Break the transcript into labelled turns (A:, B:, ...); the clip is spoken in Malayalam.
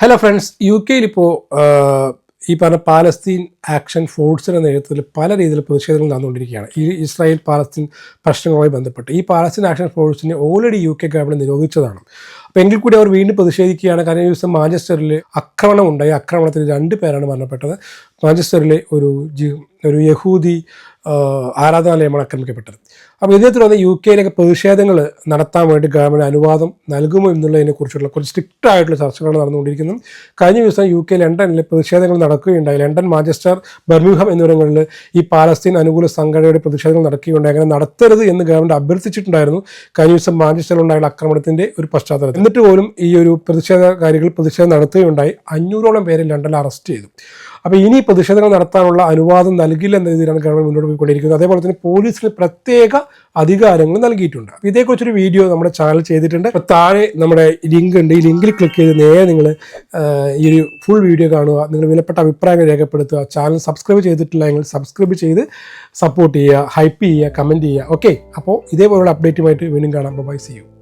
A: ഹലോ ഫ്രണ്ട്സ് യു കെയിൽ ഇപ്പോൾ ഈ പറഞ്ഞ പാലസ്തീൻ ആക്ഷൻ ഫോഴ്സിന്റെ നേതൃത്വത്തിൽ പല രീതിയിൽ പ്രതിഷേധങ്ങൾ നടന്നുകൊണ്ടിരിക്കുകയാണ്. ഈ ഇസ്രായേൽ പാലസ്തീൻ പ്രശ്നങ്ങളുമായി ബന്ധപ്പെട്ട്. ഈ പാലസ്തീൻ ആക്ഷൻ ഫോഴ്സിനെ ഓൾറെഡി യു കെ ഗവൺമെന്റ് നിരോധിച്ചതാണ്. അപ്പോൾ എങ്കിൽ കൂടി അവർ വീണ്ടും പ്രതിഷേധിക്കുകയാണ്. കാരണം ഈ ദിവസം മാഞ്ചസ്റ്ററിൽ ആക്രമണം ഉണ്ടായി ആക്രമണത്തിൽ രണ്ട് പേരാണ് മരണപ്പെട്ടത്. മാഞ്ചസ്റ്ററിലെ ഒരു ജി ഒരു യഹൂദി ആരാധനാലയമാണ് ആക്രമിക്കപ്പെട്ടത്. അപ്പോൾ ഇതേ തുടർന്ന് യു കെയിലൊക്കെ പ്രതിഷേധങ്ങൾ നടത്താൻ വേണ്ടി ഗവൺമെന്റ് അനുവാദം നൽകുമോ എന്നുള്ളതിനെ കുറിച്ചുള്ള കുറച്ച് സ്ട്രിക്റ്റ് ആയിട്ടുള്ള ചർച്ചകളാണ് നടന്നുകൊണ്ടിരിക്കുന്നത്. കഴിഞ്ഞ ദിവസം യു കെ ലണ്ടനിൽ പ്രതിഷേധങ്ങൾ നടക്കുകയുണ്ടായി. ലണ്ടൻ മാഞ്ചസ്റ്റർ ബർമിംഗ്ഹാം എന്നിവിടങ്ങളിൽ ഈ പാലസ്തീൻ അനുകൂല സംഘടനയുടെ പ്രതിഷേധങ്ങൾ നടക്കുകയുണ്ടായി. അങ്ങനെ നടത്തരുത് എന്ന് ഗവൺമെന്റ് അഭ്യർത്ഥിച്ചിട്ടുണ്ടായിരുന്നു. കഴിഞ്ഞ ദിവസം മാഞ്ചസ്റ്ററിൽ ഉണ്ടായുള്ള ആക്രമണത്തിന്റെ ഒരു പശ്ചാത്തലത്തിൽ. എന്നിട്ട് പോലും ഈ ഒരു പ്രതിഷേധകാരികൾ പ്രതിഷേധം നടത്തുകയുണ്ടായി. അഞ്ഞൂറോളം പേരെ ലണ്ടനിൽ അറസ്റ്റ് ചെയ്തു. അപ്പോൾ ഇനി പ്രതിഷേധങ്ങൾ നടത്താനുള്ള അനുവാദം നൽകില്ല എന്ന രീതിയിലാണ് ഗവൺമെന്റ് മുന്നോട്ട് പോയിക്കൊണ്ടിരിക്കുന്നത്. അതേപോലെ തന്നെ പോലീസിന് പ്രത്യേക അധികാരങ്ങൾ നൽകിയിട്ടുണ്ട്. അപ്പോൾ ഇതേക്കുറിച്ചൊരു വീഡിയോ നമ്മുടെ ചാനൽ ചെയ്തിട്ടുണ്ട്. അപ്പോൾ താഴെ നമ്മുടെ ലിങ്ക് ഉണ്ട്. ഈ ലിങ്കിൽ ക്ലിക്ക് ചെയ്ത് നേരെ നിങ്ങൾ ഈ ഒരു ഫുൾ വീഡിയോ കാണുക. നിങ്ങൾ വിലപ്പെട്ട അഭിപ്രായങ്ങൾ രേഖപ്പെടുത്തുക. ചാനൽ സബ്സ്ക്രൈബ് ചെയ്തിട്ടില്ല എങ്കിൽ സബ്സ്ക്രൈബ് ചെയ്ത് സപ്പോർട്ട് ചെയ്യുക ഹൈപ്പ് ചെയ്യുക കമന്റ് ചെയ്യുക. ഓക്കെ അപ്പോൾ ഇതേപോലുള്ള അപ്ഡേറ്റുമായിട്ട് വീണ്ടും കാണാം. By C U